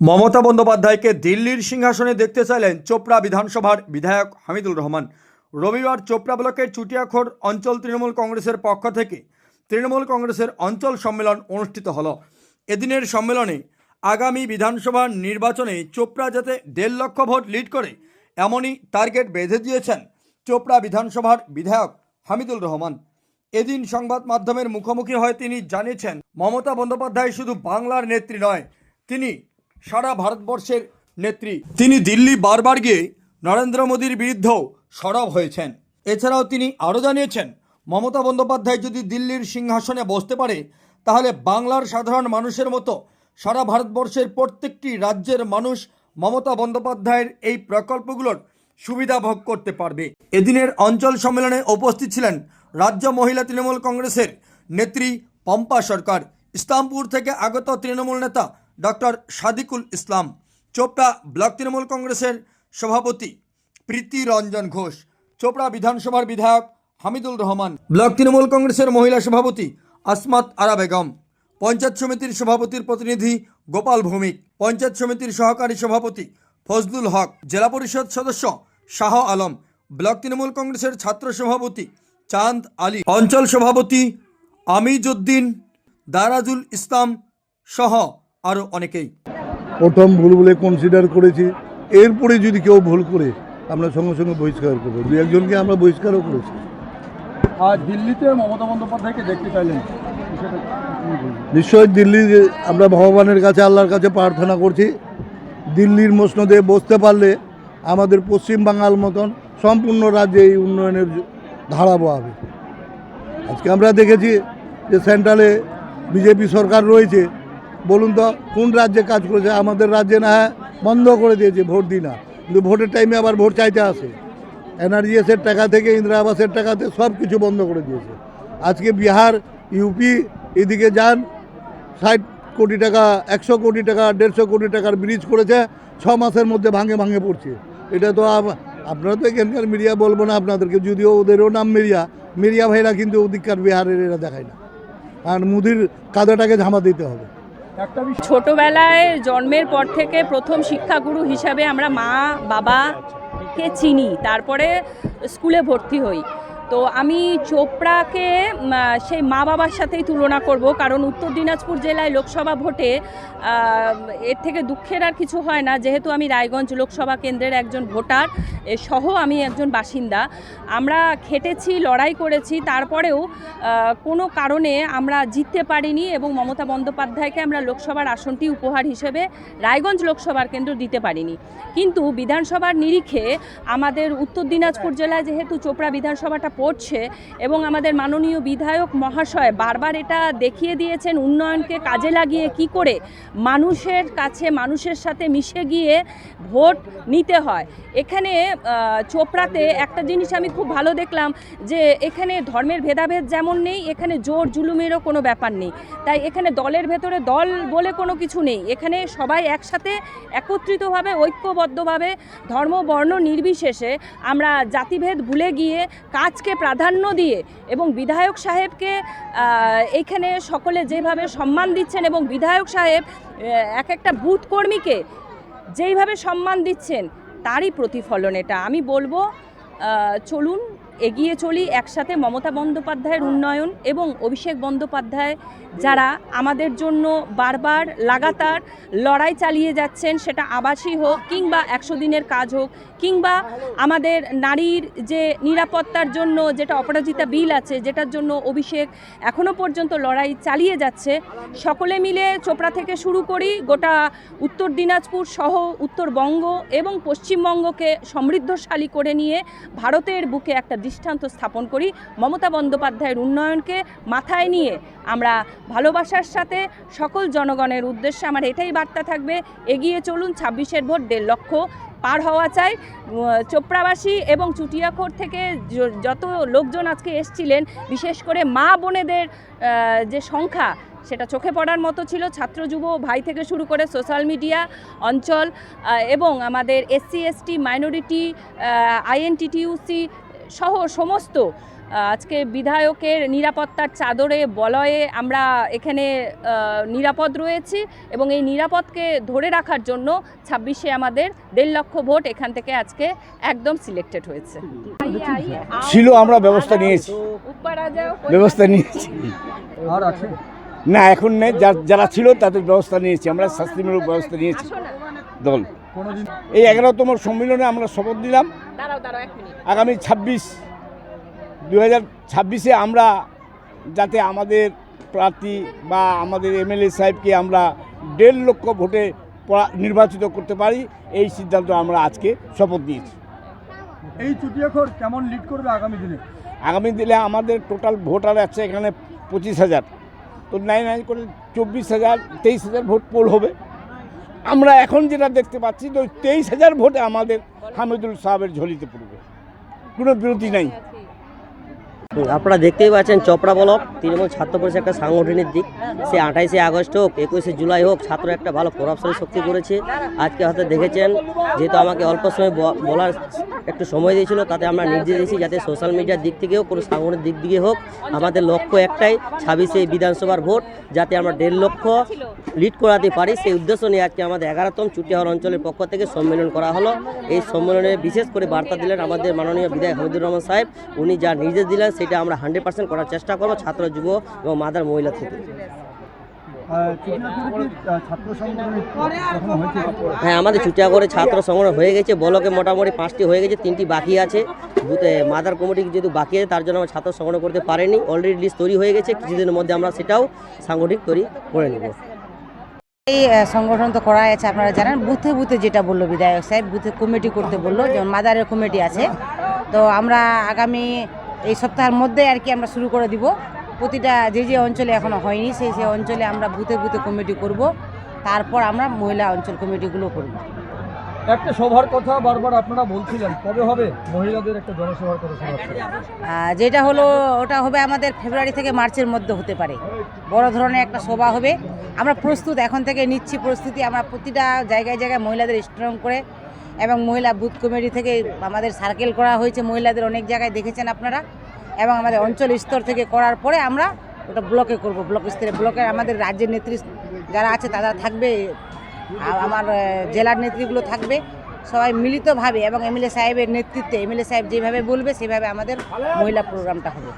মমতা বন্দ্যোপাধ্যায়কে দিল্লির সিংহাসনে দেখতে চাইলেন চোপড়া বিধানসভার বিধায়ক হামিদুল রহমান। রবিবার চোপড়া ব্লকের চুটিয়াখোর অঞ্চল তৃণমূল কংগ্রেসের পক্ষ থেকে তৃণমূল কংগ্রেসের অঞ্চল সম্মেলন অনুষ্ঠিত হল। এদিনের সম্মেলনে আগামী বিধানসভা নির্বাচনে চোপড়া যাতে দেড় লক্ষ ভোট লিড করে, এমনই টার্গেট বেঁধে দিয়েছেন চোপড়া বিধানসভার বিধায়ক হামিদুল রহমান। এদিন সংবাদ মাধ্যমের মুখোমুখি হয়ে তিনি জানিয়েছেন, মমতা বন্দ্যোপাধ্যায় শুধু বাংলার নেত্রী নয়, তিনি সারা ভারতবর্ষের নেত্রী। তিনি দিল্লি বারবার গিয়ে নরেন্দ্র মোদীর বিরুদ্ধেও সরব হয়েছেন। এছাড়াও তিনি আরও জানিয়েছেন, মমতা বন্দ্যোপাধ্যায় যদি দিল্লির সিংহাসনে বসতে পারে, তাহলে বাংলার সাধারণ মানুষের মতো সারা ভারতবর্ষের প্রত্যেকটি রাজ্যের মানুষ মমতা বন্দ্যোপাধ্যায়ের এই প্রকল্পগুলোর সুবিধা ভোগ করতে পারবে। এদিনের অঞ্চল সম্মেলনে উপস্থিত ছিলেন রাজ্য মহিলা তৃণমূল কংগ্রেসের নেত্রী পম্পা সরকার। ইসলামপুর থেকে আগত তৃণমূল নেতা ডক্টর সাদিকুল ইসলাম চোপড়া ব্লক তৃণমূল কংগ্রেসের সভাপতি প্রীতি রঞ্জন ঘোষ, চোপড়া বিধানসভার বিধায়ক হামিদুল রহমান, ব্লক তৃণমূল কংগ্রেসের মহিলা সভাপতি আসমাত আরা বেগম, পঞ্চায়েত সমিতির সভাপতির প্রতিনিধি গোপাল ভৌমিক, পঞ্চায়েত সমিতির সহকারী সভাপতি ফজলুল হক, জেলা পরিষদ সদস্য শাহ আলম, ব্লক তৃণমূল কংগ্রেসের ছাত্র সভাপতি চাঁদ আলী, অঞ্চল সভাপতি আমিজউদ্দিন দারাজুল ইসলাম সহ আরও অনেকেই। প্রথম ভুল বলে কনসিডার করেছি। এরপরে যদি কেউ ভুল করে আমরা সঙ্গে সঙ্গে বহিষ্কার করব। দু একজনকে আমরা বহিষ্কারও করেছি। আর দিল্লিতে মমতা বন্দ্যোপাধ্যায়কে দেখতে চাইলেন? নিশ্চয়ই দিল্লি আমরা ভগবানের কাছে আল্লাহর কাছে প্রার্থনা করছি। দিল্লির মসনদে বসতে পারলে আমাদের পশ্চিম বাঙাল মতন সম্পূর্ণ রাজ্যে এই উন্নয়নের ধারা বহাবে। আজকে আমরা দেখেছি যে সেন্ট্রালে বিজেপি সরকার রয়েছে। বলুন তো, কোন রাজ্যে কাজ করেছে? আমাদের রাজ্যে না বন্ধ করে দিয়েছে ভোট দিই না। কিন্তু ভোটের টাইমে আবার ভোট চাইতে আসে। এনআরজিএসের টাকা থেকে, ইন্দিরা আবাসের টাকাতে সব কিছু বন্ধ করে দিয়েছে। আজকে বিহার ইউপি এদিকে যান, ষাট কোটি টাকা, একশো কোটি টাকা, দেড়শো কোটি টাকার ব্রিজ করেছে, ছ মাসের মধ্যে ভাঙে ভাঙে পড়ছে। এটা তো আপনারা তো এখানকার মিডিয়া বলব না আপনাদেরকে, যদিও ওদেরও নাম মিডিয়া। মিডিয়া ভাইরা কিন্তু ওদিককার বিহারের এরা দেখায় না। আর মুদির কাদাটাকে ঝামা দিতে হবে। ছোটবেলায় জন্মের পর থেকে প্রথম শিক্ষাগুরু হিসাবে আমরা মা বাবাকে চিনি তারপরে স্কুলে ভর্তি হই। তো আমি চোপড়াকে সেই মা বাবার সাথেই তুলনা করব। কারণ উত্তর দিনাজপুর জেলায় লোকসভা ভোটে এর থেকে দুঃখের আর কিছু হয় না। যেহেতু আমি রায়গঞ্জ লোকসভা কেন্দ্রের একজন ভোটার সহ আমি একজন বাসিন্দা। আমরা খেটেছি, লড়াই করেছি, তারপরেও কোনো কারণে আমরা জিততে পারিনি এবং মমতা বন্দ্যোপাধ্যায়কে আমরা লোকসভার আসনটি উপহার হিসেবে রায়গঞ্জ লোকসভার কেন্দ্র দিতে পারিনি। কিন্তু বিধানসভার নিরিখে আমাদের উত্তর দিনাজপুর জেলায় যেহেতু চোপড়া বিধানসভাটা পড়ছে এবং আমাদের মাননীয় বিধায়ক মহাশয় বারবার এটা দেখিয়ে দিয়েছেন উন্নয়নকে কাজে লাগিয়ে কি করে মানুষের কাছে মানুষের সাথে মিশে গিয়ে ভোট নিতে হয়। এখানে চোপড়াতে একটা জিনিস আমি খুব ভালো দেখলাম যে এখানে ধর্মের ভেদাভেদ যেমন নেই, এখানে জোর জুলুমেরও কোনো ব্যাপার নেই। তাই এখানে দলের ভেতরে দল বলে কোনো কিছু নেই। এখানে সবাই একসাথে একত্রিতভাবে, ঐক্যবদ্ধভাবে ধর্ম, বর্ণ নির্বিশেষে আমরা জাতিভেদ ভুলে গিয়ে কাজকে প্রাধান্য দিয়ে এবং বিধায়ক সাহেবকে এখানে সকলে যেভাবে সম্মান দিচ্ছেন এবং বিধায়ক সাহেব এক একটা বুথ কর্মীকে যেইভাবে সম্মান দিচ্ছেন, তারই প্রতিফলন এটা। আমি বলব চলুন এগিয়ে চলি একসাথে মমতা বন্দ্যোপাধ্যায়ের উন্নয়ন এবং অভিষেক বন্দ্যোপাধ্যায় যারা আমাদের জন্য বারবার লাগাতার লড়াই চালিয়ে যাচ্ছেন, সেটা আবাসই হোক কিংবা একশো দিনের কাজ হোক কিংবা আমাদের নারীর যে নিরাপত্তার জন্য যেটা অপরাজিতা বিল আছে, যেটার জন্য অভিষেক এখনও পর্যন্ত লড়াই চালিয়ে যাচ্ছে, সকলে মিলে চোপড়া থেকে শুরু করি, গোটা উত্তর দিনাজপুর সহ উত্তরবঙ্গ এবং পশ্চিমবঙ্গকে সমৃদ্ধশালী করে নিয়ে ভারতের বুকে একটা দৃষ্টান্ত স্থাপন করি মমতা বন্দ্যোপাধ্যায়ের উন্নয়নকে মাথায় নিয়ে। আমরা ভালোবাসার সাথে সকল জনগণের উদ্দেশ্যে আমার এটাই বার্তা থাকবে, এগিয়ে চলুন ছাব্বিশের ভোট দেড় লক্ষ পার হওয়া চাই। চোপড়াবাসী এবং চুটিয়াখোর থেকে যত লোকজন আজকে এসছিলেন, বিশেষ করে মা বোনেদের যে সংখ্যা, সেটা চোখে পড়ার মতো ছিল। ছাত্র, যুব, ভাই থেকে শুরু করে সোশ্যাল মিডিয়া, অঞ্চল এবং আমাদের এসসি, এসটি, মাইনরিটি আইএনটিটিউসি সহ সমস্ত আজকে বিধায়কের নিরাপত্তার চাদরে বলয়ে আমরা এখানে নিরাপদ রয়েছি এবং এই নিরাপদকে ধরে রাখার জন্য ছাব্বিশে আমাদের দেড় লক্ষ ভোট এখান থেকে আজকে একদম সিলেক্টেড হয়েছে। ছিল আমরা ব্যবস্থা নিয়েছি। ব্যবস্থা নিয়েছি। আর আছে? না এখন নেই। যারা ছিল তাদের ব্যবস্থা নিয়েছি। আমরা শাস্তিমূলক ব্যবস্থা নিয়েছি। দল। এই এগারোতম সম্মেলনে আমরা শপথ দিলাম। আগামী ছাব্বিশ দু হাজার ছাব্বিশে আমরা যাতে আমাদের প্রার্থী বা আমাদের এমএলএ সাহেবকে আমরা দেড় লক্ষ ভোটে নির্বাচিত করতে পারি এই সিদ্ধান্ত আমরা আজকে শপথ নিয়েছি। এই চুটিয়াখর কেমন লিড করবে আগামী দিনে? আগামী দিনে আমাদের টোটাল ভোটার আছে এখানে পঁচিশ হাজার। তো নাই নাই করে চব্বিশ হাজার তেইশ হাজার ভোট পোল হবে। আমরা এখন যেটা দেখতে পাচ্ছি তো তেইশ হাজার ভোটে আমাদের হামিদুল সাহেবের ঝলিতে পড়বে। কোনো বিরোধী নাই। আপনারা দেখতেই পাচ্ছেন চপড়া ব্লক, তৃণমূল ছাত্র পরিষদ একটা সাংগঠনিক দিক। সে আঠাইশে আগস্ট হোক, একুশে জুলাই হোক ছাত্র একটা ভালো প্রভাবশালী শক্তি করেছে। আজকে হয়তো দেখেছেন, যেহেতু আমাকে অল্প সময় বলার একটু সময় দিয়েছিল, তাতে আমরা নির্দেশ দিয়েছি যাতে সোশ্যাল মিডিয়ার দিক থেকেও, কোনো সাংগঠনিক দিক থেকে হোক, আমাদের লক্ষ্য একটাই, ছাব্বিশে বিধানসভার ভোট, যাতে আমরা দেড় লক্ষ লিড করাতে পারি। সেই উদ্দেশ্য নিয়ে আজকে আমাদের এগারোতম চুটিহাওয়ার অঞ্চলের পক্ষ থেকে সম্মেলন করা হলো। এই সম্মেলনে বিশেষ করে বার্তা দিলেন আমাদের মাননীয় বিধায়ক হামিদুর রহমান সাহেব। উনি যা নির্দেশ দিলেন সেটা আমরা হান্ড্রেড পার্সেন্ট করার চেষ্টা করব ছাত্র যুব এবং মাদার মহিলা থেকে। হ্যাঁ আমাদের চুটিয়া করে ছাত্র সংগ্রহ হয়ে গেছে। ব্লকে মোটামুটি পাঁচটি হয়ে গেছে তিনটি বাকি আছে। বুথে মাদার কমিটি যেহেতু বাকি আছে তার জন্য আমরা ছাত্র সংগ্রহ করতে পারেনি। অলরেডি লিস্ট তৈরি হয়ে গেছে কিছুদিনের মধ্যে আমরা সেটাও সাংগঠনিক তৈরি করে নেব। এই সংগঠন তো করা আছে আপনারা জানেন। বুথে বুথে যেটা বলল বিধায়ক সাহেব বুথে কমিটি করতে বলল যেমন মাদারের কমিটি আছে। তো আমরা আগামী এই সপ্তাহের মধ্যে আর কি আমরা শুরু করে দিব। প্রতিটা যে যে অঞ্চলে এখনও হয়নি সেই সেই অঞ্চলে আমরা বুথে বুথে কমিটি করব। তারপর আমরা মহিলা অঞ্চল কমিটিগুলো করব। একটা সভার কথা বারবার আপনারা বলছিলেন কবে হবে? মহিলাদের একটা জনসভার কথা যেটা হলো ওটা হবে আমাদের ফেব্রুয়ারি থেকে মার্চের মধ্যে হতে পারে। বড় ধরনের একটা সভা হবে। আমরা প্রস্তুত এখন থেকে নিচ্ছি প্রস্তুতি। আমরা প্রতিটা জায়গায় জায়গায় মহিলাদের স্ট্রং করে এবং মহিলা বুথ কমিটি থেকে আমাদের সার্কেল করা হয়েছে, মহিলাদের অনেক জায়গায় দেখেছেন আপনারা। এবং আমাদের অঞ্চল স্তর থেকে করার পরে আমরা ওটা ব্লকে করব ব্লক স্তরে। ব্লকের আমাদের রাজ্যের নেত্রী যারা আছে তারা থাকবে আমার জেলার নেত্রীগুলো থাকবে। সবাই মিলিতভাবে এবং এমএলএ সাহেবের নেতৃত্বে এমএলএ সাহেব যেভাবে বলবে, সেভাবে আমাদের মহিলা প্রোগ্রামটা হবে।